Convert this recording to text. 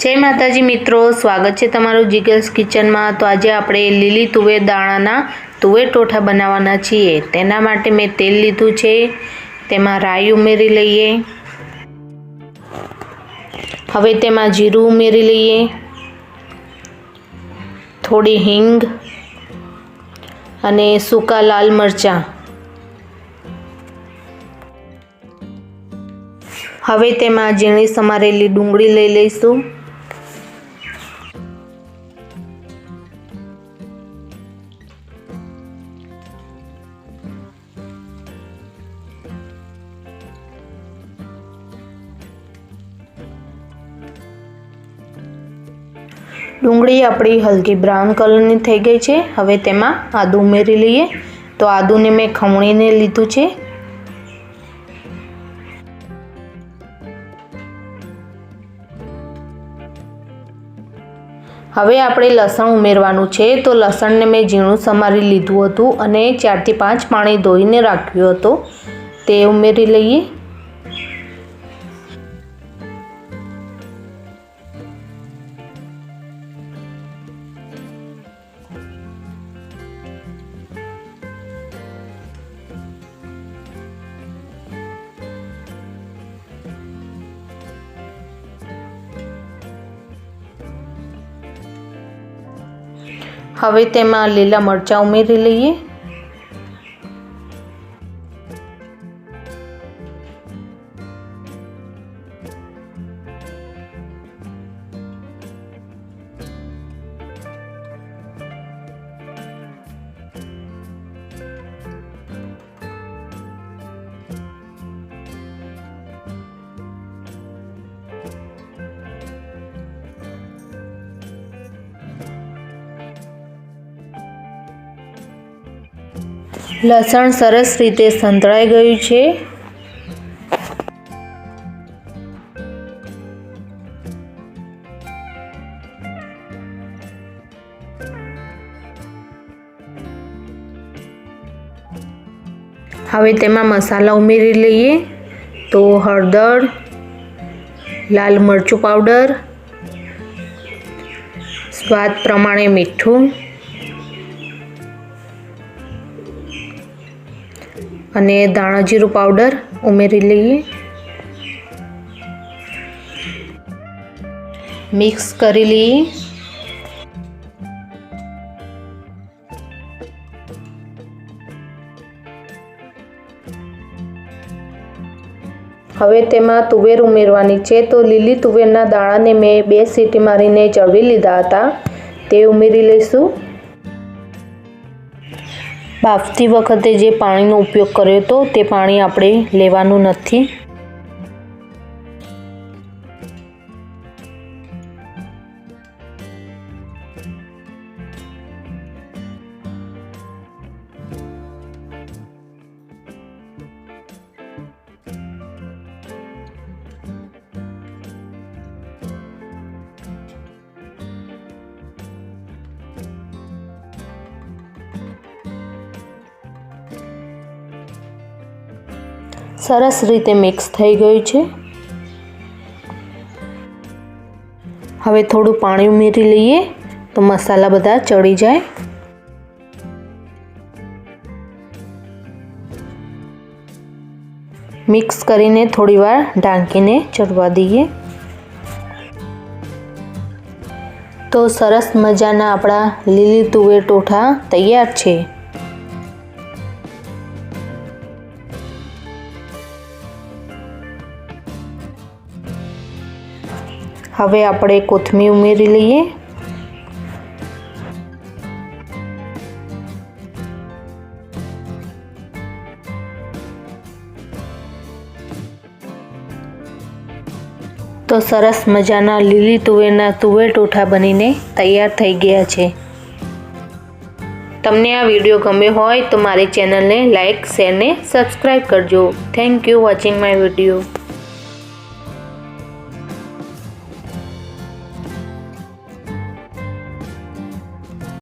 જય માતાજી મિત્રો, સ્વાગત છે તમારું જીગલ્સ કિચનમાં. તો આજે આપણે લીલી તુવેર દાણાના તુવેર ટોઠા બનાવવાના છીએ. તેના માટે મેં તેલ લીધું છે. તેમાં રાઈ ઉમેરી લઈએ. હવે તેમાં જીરું ઉમેરી લઈએ. થોડી હિંગ અને સૂકા લાલ મરચાં. હવે તેમાં ઝીણી સમારેલી ડુંગળી લઈ લઈશું. ડુંગળી આપણી હલકી બ્રાઉન કલરની થઈ ગઈ છે. હવે તેમાં આદું ઉમેરી લઈએ. તો આદુને મેં ખમણીને લીધું છે. હવે આપણે લસણ ઉમેરવાનું છે. તો લસણને મેં ઝીણું સમારી લીધું હતું અને ચારથી પાંચ પાણી ધોઈને રાખ્યું હતું. તે ઉમેરી લઈએ. હવે તેમાં લીલા મરચાં ઉમેરી લઈએ. લસણ સરસ રીતે સંતળાઈ ગયું છે. હવે તેમાં મસાલા ઉમેરી લઈએ. તો હળદર, લાલ મરચું પાવડર, સ્વાદ પ્રમાણે મીઠું. અને ધાણા જીરું પાવડર ઉમેરી લઈએ. મિક્સ કરી લઈએ. હવે તેમાં તુવેર ઉમેરવાની છે. તો લીલી તુવેરના દાણાને મેં બે સીટી મારીને ચડવી લીધા હતા. તે ઉમેરી લઈશું. બાફતી વખતે જે પાણીનો ઉપયોગ કર્યો હતો તે પાણી આપણે લેવાનું નથી. સરસ રીતે મિક્સ થઈ ગયું છે. હવે થોડું પાણી ઉમેરી લઈએ તો મસાલા બધા ચડી જાય. મિક્સ કરીને થોડીવાર ઢાંકીને ચડવા દઈએ. તો સરસ મજાના આપણા લીલી તુવેર ટોઠા તૈયાર છે. હવે આપણે કોથમીર ઉમેરી લઈએ. તો સરસ મજાના લીલી તુવેરના તુવેર ટોઠા બનીને તૈયાર થઈ ગયા છે. તમને આ વીડિયો ગમ્યો હોય તો મારી ચેનલને લાઇક, શેર ને સબસ્ક્રાઈબ કરજો. Thank you watching my video